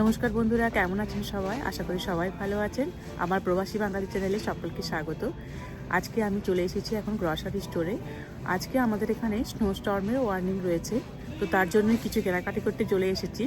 নমস্কার বন্ধুরা, কেমন আছেন সবাই? আশা করি সবাই ভালো আছেন। আমার প্রবাসী বাঙালি চ্যানেলে সকলকে স্বাগত। আজকে আমি চলে এসেছি এখন গ্রসারি স্টোরে আজকে আমাদের এখানে স্নো স্টর্মের ওয়ার্নিং রয়েছে। তো তার জন্যই কিছু কেনাকাটি করতে চলে এসেছি।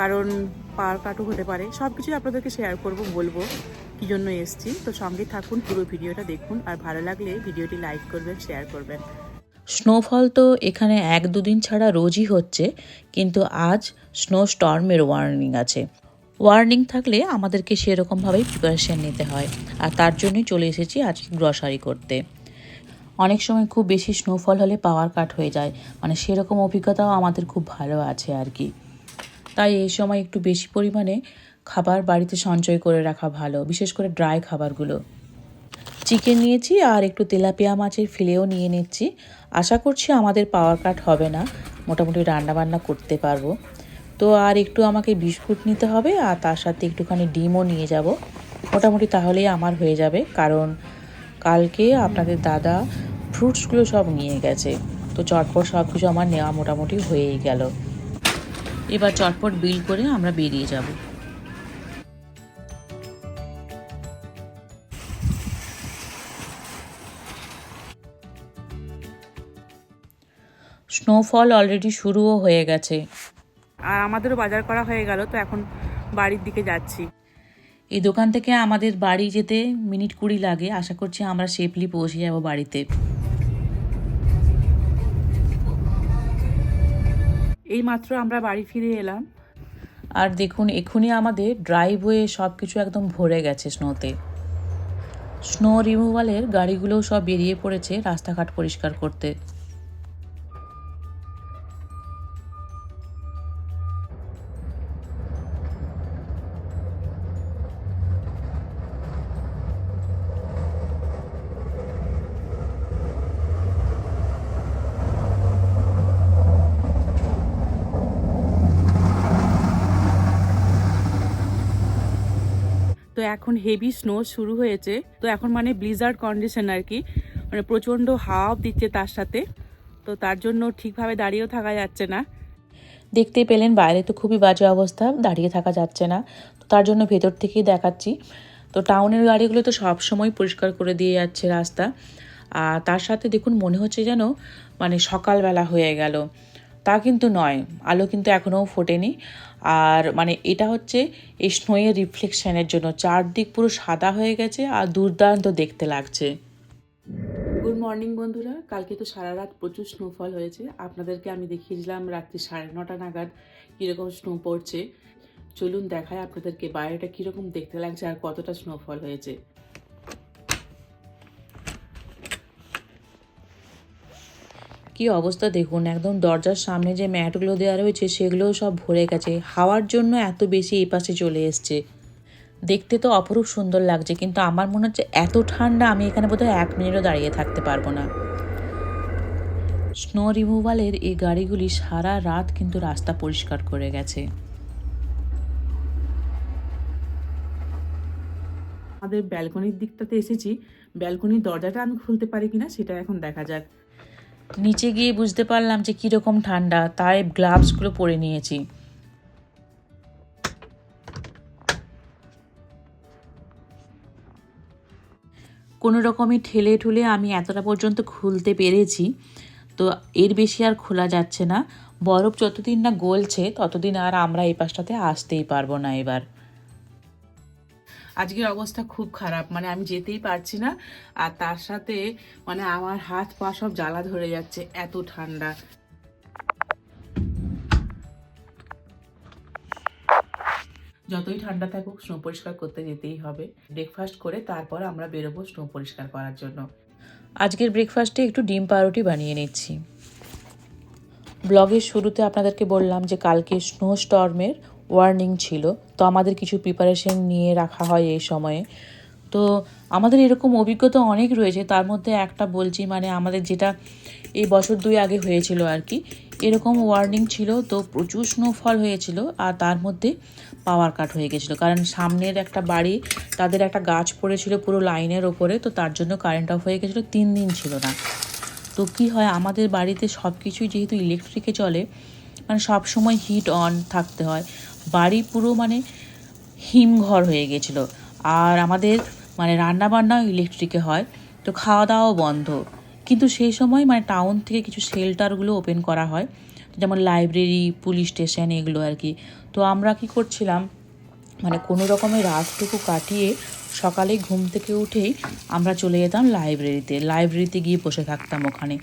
কারণ পাওয়ার কাটও হতে পারে। সব কিছুই আপনাদেরকে শেয়ার করব, বলব কী জন্য এসেছি। তো সঙ্গে থাকুন, পুরো ভিডিওটা দেখুন। আর ভালো লাগলে ভিডিওটি লাইক করবেন শেয়ার করবেন। স্নোফল তো এখানে এক দুদিন ছাড়া রোজই হচ্ছে, কিন্তু আজ স্নো স্টর্মের ওয়ার্নিং আছে। ওয়ার্নিং থাকলে আমাদেরকে সেরকমভাবেই প্রিপারেশান নিতে হয়, আর তার জন্যই চলে এসেছি আজকে গ্রসারি করতে। অনেক সময় খুব বেশি স্নোফল হলে পাওয়ার কাট হয়ে যায় মানে সেরকম অভিজ্ঞতাও আমাদের খুব ভালো আছে আর কি। তাই এই সময় একটু বেশি পরিমাণে খাবার বাড়িতে সঞ্চয় করে রাখা ভালো, বিশেষ করে ড্রাই খাবারগুলো। চিকেন নিয়েছি আর একটু তেলাপিয়া মাছের ফিলেও নিয়ে নিচ্ছি। আশা করছি আমাদের পাওয়ার কাট হবে না, মোটামুটি রান্না বান্না করতে পারব। তো আর একটু আমাকে বিস্কুট নিতে হবে আর তার সাথে একটুখানি ডিমও নিয়ে যাব। মোটামুটি তাহলেই আমার হয়ে যাবে, কারণ কালকে আপনাদের দাদা ফ্রুটসগুলো সব নিয়ে গেছে। তো চটপট সব কিছু আমার নেওয়া মোটামুটি হয়েই গেল। এবার চটপট বিল করে আমরা বেরিয়ে যাব। স্নোফল অলরেডি শুরুও হয়ে গেছে। আর আমাদেরও বাজার করা হয়ে গেল তো এখন বাড়ির দিকে যাচ্ছি। এই দোকান থেকে আমাদের বাড়ি যেতে মিনিট কুড়ি লাগে। আশা করছি আমরা সেফলি পৌঁছে যাব বাড়িতে। এই মাত্র আমরা বাড়ি ফিরে এলাম। আর দেখুন এক্ষুনি আমাদের ড্রাইভওয়ে সব কিছু একদম ভরে গেছে স্নোতে স্নো রিমুভালের গাড়িগুলোও সব বেরিয়ে পড়েছে রাস্তাঘাট পরিষ্কার করতে। এখন হেভি স্নো শুরু হয়েছে। তো এখন মানে ব্লিজার্ড কন্ডিশন আর কি। মানে প্রচণ্ড হাওয়া দিচ্ছে তার সাথে। তো তার জন্য ঠিকভাবে দাঁড়িয়েও থাকা যাচ্ছে না। দেখতেই পেলেন বাইরে তো খুবই বাজে অবস্থা, দাঁড়িয়ে থাকা যাচ্ছে না। তো তার জন্য ভেতর থেকেই দেখাচ্ছি। তো টাউনের গাড়িগুলো তো সব সময় পরিষ্কার করে দিয়ে যাচ্ছে রাস্তা। আর তার সাথে দেখুন মনে হচ্ছে যেন মানে সকালবেলা হয়ে গেল। তা কিন্তু নয়, আলো কিন্তু এখনও ফোটেনি। আর মানে এটা হচ্ছে এই স্নোয়ের রিফ্লেকশানের জন্য। চারদিক পুরো সাদা হয়ে গেছে আর দুর্দান্ত দেখতে লাগছে। গুড মর্নিং বন্ধুরা। কালকে তো সারা রাত প্রচুর স্নোফল হয়েছে। আপনাদেরকে আমি দেখিয়েছিলাম রাত্রি সাড়ে নটা নাগাদ কীরকম স্নো পড়ছে। চলুন দেখায় আপনাদেরকে বাইরেটা কীরকম দেখতে লাগছে আর কতটা স্নোফল হয়েছে। কি অবস্থা দেখুন, একদম দরজার সামনে যে ম্যাটগুলো দেওয়া রয়েছে সেগুলোও সব ভরে গেছে। হাওয়ার জন্য এত বেশি এই পাশে চলে এসছে। দেখতে তো অপরূপ সুন্দর লাগছে, কিন্তু আমার মনে হচ্ছে এত ঠান্ডা আমি এখানে বোধহয় এক মিনিটও দাঁড়িয়ে থাকতে পারব না। স্নো রিমুভালের এই গাড়িগুলি সারা রাত কিন্তু রাস্তা পরিষ্কার করে গেছে। আমাদের ব্যালকনির দিকটাতে এসেছি। ব্যালকনির দরজাটা আমি খুলতে পারি কিনা সেটা এখন দেখা যাক। নিচে গিয়ে বুঝতে পারলাম যে কীরকম ঠান্ডা, তাই গ্লাভসগুলো পরে নিয়েছি। কোনো রকমই ঠেলে ঠুলে আমি এতটা পর্যন্ত খুলতে পেরেছি, তো এর বেশি আর খোলা যাচ্ছে না। বরফ যতদিন না গলছে, ততদিন আর আমরা এই পাশটাতে আসতেই পারব না এবার। আজকের অবস্থা খুব খারাপ। মানে আমি যেতেই পারছি না। আর তার সাথে মানে আমার হাত পা সব জ্বালা ধরে যাচ্ছে, এত ঠান্ডা। যতই ঠান্ডা থাকুক স্নো পরিষ্কার করতে যেতেই হবে। ব্রেকফাস্ট করে তারপর আমরা বেরোবো স্নো পরিষ্কার করার জন্য। আজকের ব্রেকফাস্টে একটু ডিম পাউরুটি বানিয়ে নিচ্ছি। ব্লগের শুরুতে আপনাদেরকে বললাম যে কালকে স্নো স্টর্মের ওয়ার্নিং ছিল। তো আমাদের কিছু প্রিপারেশন নিয়ে রাখা হয় এই সময়ে। তো আমাদের এরকম অভিজ্ঞতা অনেক রয়েছে। তার মধ্যে একটা বলছি মানে আমাদের যেটা এই বছর দুই আগে হয়েছিল আর কি, এরকম ওয়ার্নিং ছিল। তো প্রচুর স্নোফল হয়েছিল আর তার মধ্যে পাওয়ার কাট হয়ে গেছিল। কারণ সামনের একটা বাড়ি, তাদের একটা গাছ পড়েছিল পুরো লাইনের ওপরে, তো তার জন্য কারেন্ট অফ হয়ে গেছিল। তিন দিন ছিল না। তো কি হয়, আমাদের বাড়িতে সব কিছুই যেহেতু ইলেকট্রিকে চলে মানে সব সময় হিট অন থাকতে হয়। বাড়ি পুরো মানে হিমঘর হয়ে গেছিল। আর আমাদের মানে রান্না বান্নাও ইলেকট্রিকে হয়, তো খাওয়া দাওয়াও বন্ধ। কিন্তু সেই সময় মানে টাউন থেকে কিছু শেল্টারগুলো ওপেন করা হয়, যেমন লাইব্রেরি পুলিশ স্টেশন এগুলো আর কি। তো আমরা কি করছিলাম মানে কোনো রকমের রাতটুকু কাটিয়ে সকালে ঘুম থেকে উঠেই আমরা চলে যেতাম লাইব্রেরিতে লাইব্রেরিতে গিয়ে বসে থাকতাম ওখানে।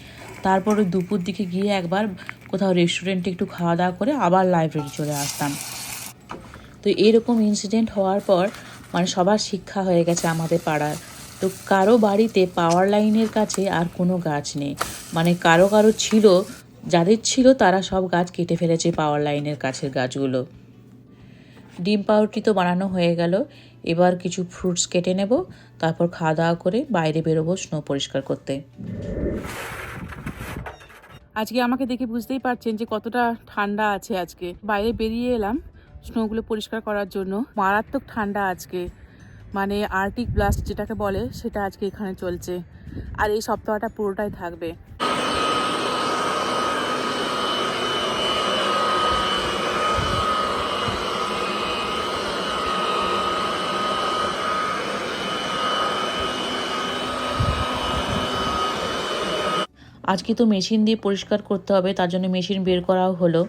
তারপরে দুপুর দিকে গিয়ে একবার কোথাও রেস্টুরেন্টে একটু খাওয়া দাওয়া করে আবার লাইব্রেরি চলে আসতাম। তো এরকম ইনসিডেন্ট হওয়ার পর মানে সবার শিক্ষা হয়ে গেছে আমাদের পাড়ার। তো কারও বাড়িতে পাওয়ার লাইনের কাছে আর কোনো গাছ নেই। মানে কারও কারও ছিল, যাদের ছিল তারা সব গাছ কেটে ফেলেছে পাওয়ার লাইনের কাছের গাছগুলো। ডিম পাউরুটি তো বানানো হয়ে গেল, এবার কিছু ফ্রুটস কেটে নেব, তারপর খাওয়া দাওয়া করে বাইরে বেরোবো স্নো পরিষ্কার করতে। আজকে আমাকে দেখে বুঝতেই পারছেন যে কতটা ঠান্ডা আছে আজকে। বাইরে বেরিয়ে এলাম স্নোগুলো পরিষ্কার করার জন্য। মারাত্মক ঠান্ডা আজকে। মানে আর্টিক ব্লাস্ট যেটাকে বলে, সেটা আজকে এখানে চলছে। আর এই সপ্তাহটা পুরোটাই থাকবে। আজকে তো মেশিন দিয়ে পরিষ্কার করতে হবে, তার জন্য মেশিন বের করাও হলো।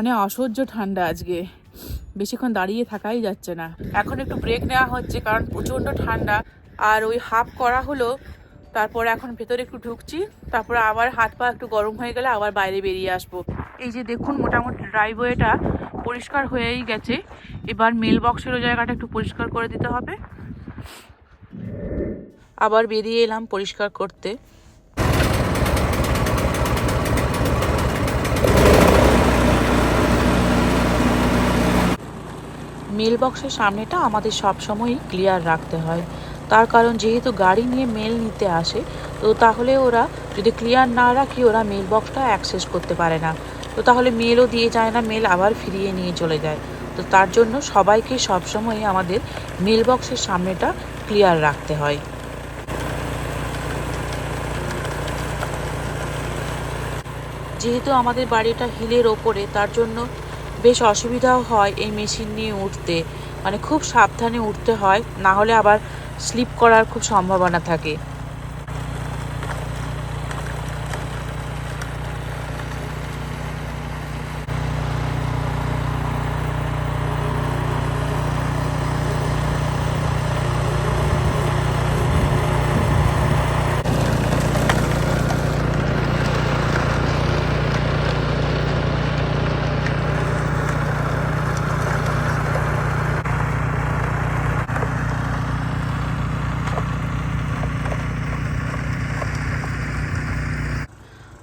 মানে অসহ্য ঠান্ডা আজকে। বেশিক্ষণ দাঁড়িয়ে থাকাই যাচ্ছে না। এখন একটু ব্রেক নেওয়া হচ্ছে কারণ প্রচণ্ড ঠান্ডা। আর ওই হাফ করা হলো, তারপর এখন ভেতরে একটু ঢুকছি, তারপর আবার হাত পা একটু গরম হয়ে গেলে আবার বাইরে বেরিয়ে আসব। এই যে দেখুন মোটামুটি ড্রাইভওয়েটা পরিষ্কার হয়েই গেছে। এবার মেল বক্সেরও জায়গাটা একটু পরিষ্কার করে দিতে হবে। আবার বেরিয়ে এলাম পরিষ্কার করতে। মেল বক্সের সামনেটা আমাদের সবসময়ই ক্লিয়ার রাখতে হয়। তার কারণ যেহেতু গাড়ি নিয়ে মেল নিতে আসে, তো তাহলে ওরা যদি ক্লিয়ার না রাখি, ওরা মেল বক্সটা অ্যাক্সেস করতে পারে না। তো তাহলে মেলও দিয়ে যায় না মেল আবার ফিরিয়ে নিয়ে চলে যায়। তো তার জন্য সবাইকে সবসময়ই আমাদের মেল বক্সের সামনেটা ক্লিয়ার রাখতে হয়। যেহেতু আমাদের বাড়িটা হিলের ওপরে, তার জন্য বেশ অসুবিধাও হয় এই মেশিন নিয়ে উঠতে। মানে খুব সাবধানে উঠতে হয়, না হলে আবার স্লিপ করার খুব সম্ভাবনা থাকে।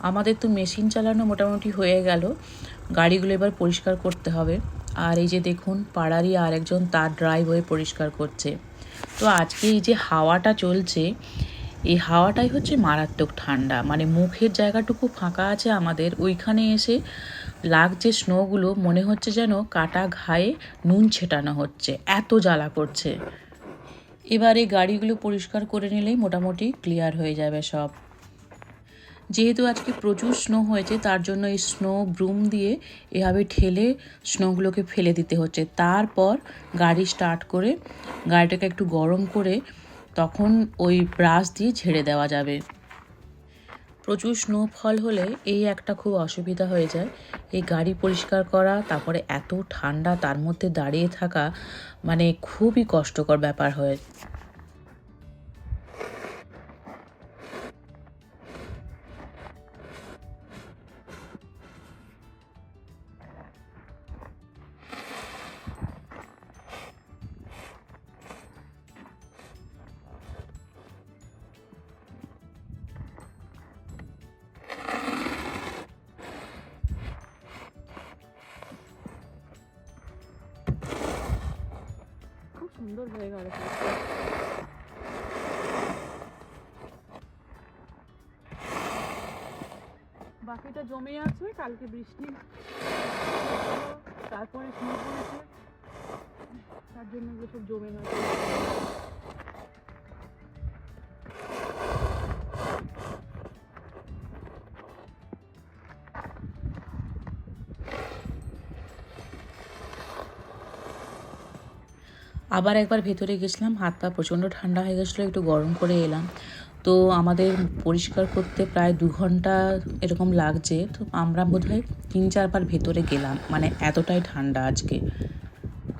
আমাদের তো মেশিন চালানো মোটামুটি হয়ে গেল। গাড়িগুলো এবার পরিষ্কার করতে হবে। আর এই যে দেখুন, পাড়ারই আর একজন তার ড্রাইভ হয়ে পরিষ্কার করছে। তো আজকে এই যে হাওয়াটা চলছে, এই হাওয়াটাই হচ্ছে মারাত্মক ঠান্ডা। মানে মুখের জায়গাটুকু ফাঁকা আছে আমাদের। ওইখানে এসে লাগছে স্নোগুলো, মনে হচ্ছে যেন কাটা ঘায়ে নুন ছেটানো হচ্ছে। এত জ্বালা করছে। এবারে গাড়িগুলো পরিষ্কার করে নিলেই মোটামুটি ক্লিয়ার হয়ে যাবে সব। যেহেতু আজকে প্রচুর স্নো হয়েছে, তার জন্য এই স্নো ব্রুম দিয়ে এভাবে ঠেলে স্নোগুলোকে ফেলে দিতে হচ্ছে। তারপর গাড়ি স্টার্ট করে গাড়িটাকে একটু গরম করে তখন ওই ব্রাশ দিয়ে ঝেড়ে দেওয়া যাবে। প্রচুর স্নোফল হলে এই একটা খুব অসুবিধা হয়ে যায়। এই গাড়ি পরিষ্কার করা, তারপরে এত ঠান্ডা, তার মধ্যে দাঁড়িয়ে থাকা মানে খুবই কষ্টকর ব্যাপার হয়ে। সুন্দর হয়ে গেল। বাকিটা জমে আছে, কালকে বৃষ্টি। তারপরে শুরু করেছে। তার জন্য সব জমে গেছে আবার একবার ভেতরে গেছিলাম, হাত পা প্রচণ্ড ঠান্ডা হয়ে গেছিল, একটু গরম করে এলাম। তো আমাদের পরিষ্কার করতে প্রায় দু ঘণ্টা এরকম লাগছে, তো আমরা বোধহয় তিন চারবার ভেতরে গেলাম মানে এতটাই ঠান্ডা আজকে।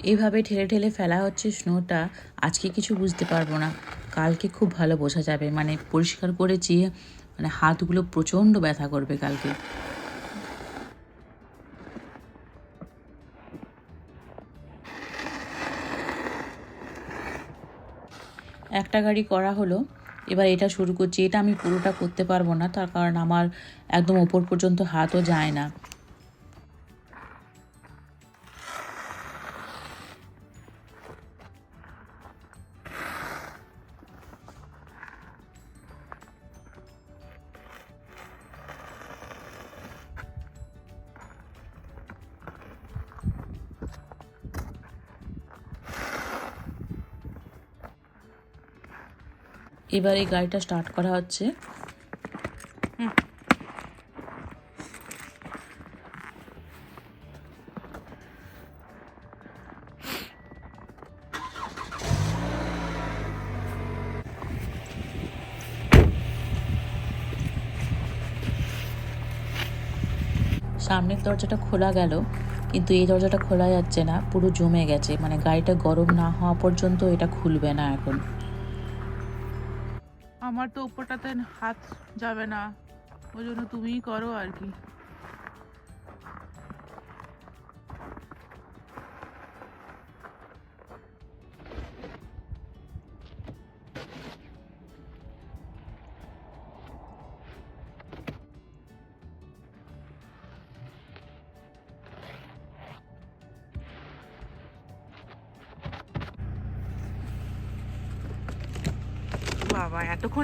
এইভাবে ঠেলে ঠেলে ফেলা হচ্ছে স্নোটা, আজকে কিছু বুঝতে পারব না। কালকে খুব ভালো বোঝা যাবে মানে পরিষ্কার করেছি মানে হাতগুলো প্রচণ্ড ব্যথা করবে কালকে। একটা গাড়ি করা হলো, এবার এটা শুরু করছি। এটা আমি পুরোটা করতে পারব না, তার কারণ আমার একদম ওপর পর্যন্ত হাতও যায় না। এবার এই গাড়িটা স্টার্ট করা হচ্ছে। সামনের দরজাটা খোলা গেল, কিন্তু এই দরজাটা খোলা যাচ্ছে না, পুরো জমে গেছে। মানে গাড়িটা গরম না হওয়া পর্যন্ত এটা খুলবে না এখন। আমার তো উপরটাতে হাত যাবে না। ওই জন্য তুমিই করো আর কি।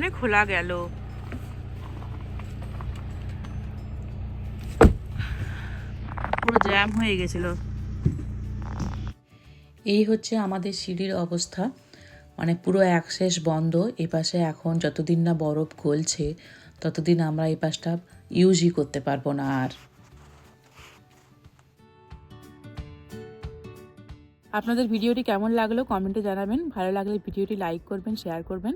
এতক্ষণে খোলা গেল। পুরো জ্যাম হয়ে গেছিল। এই হচ্ছে আমাদের সিঁড়ির অবস্থা। মানে পুরো অ্যাক্সেস বন্ধ। এ পাশে এখন যতদিন না বরফ গলছে, ততদিন আমরা এই পাশটা ইউজই করতে পারব না আর। আপনাদের ভিডিওটি কেমন লাগল কমেন্টে জানাবেন। ভালো লাগলে ভিডিওটি লাইক করবেন শেয়ার করবেন।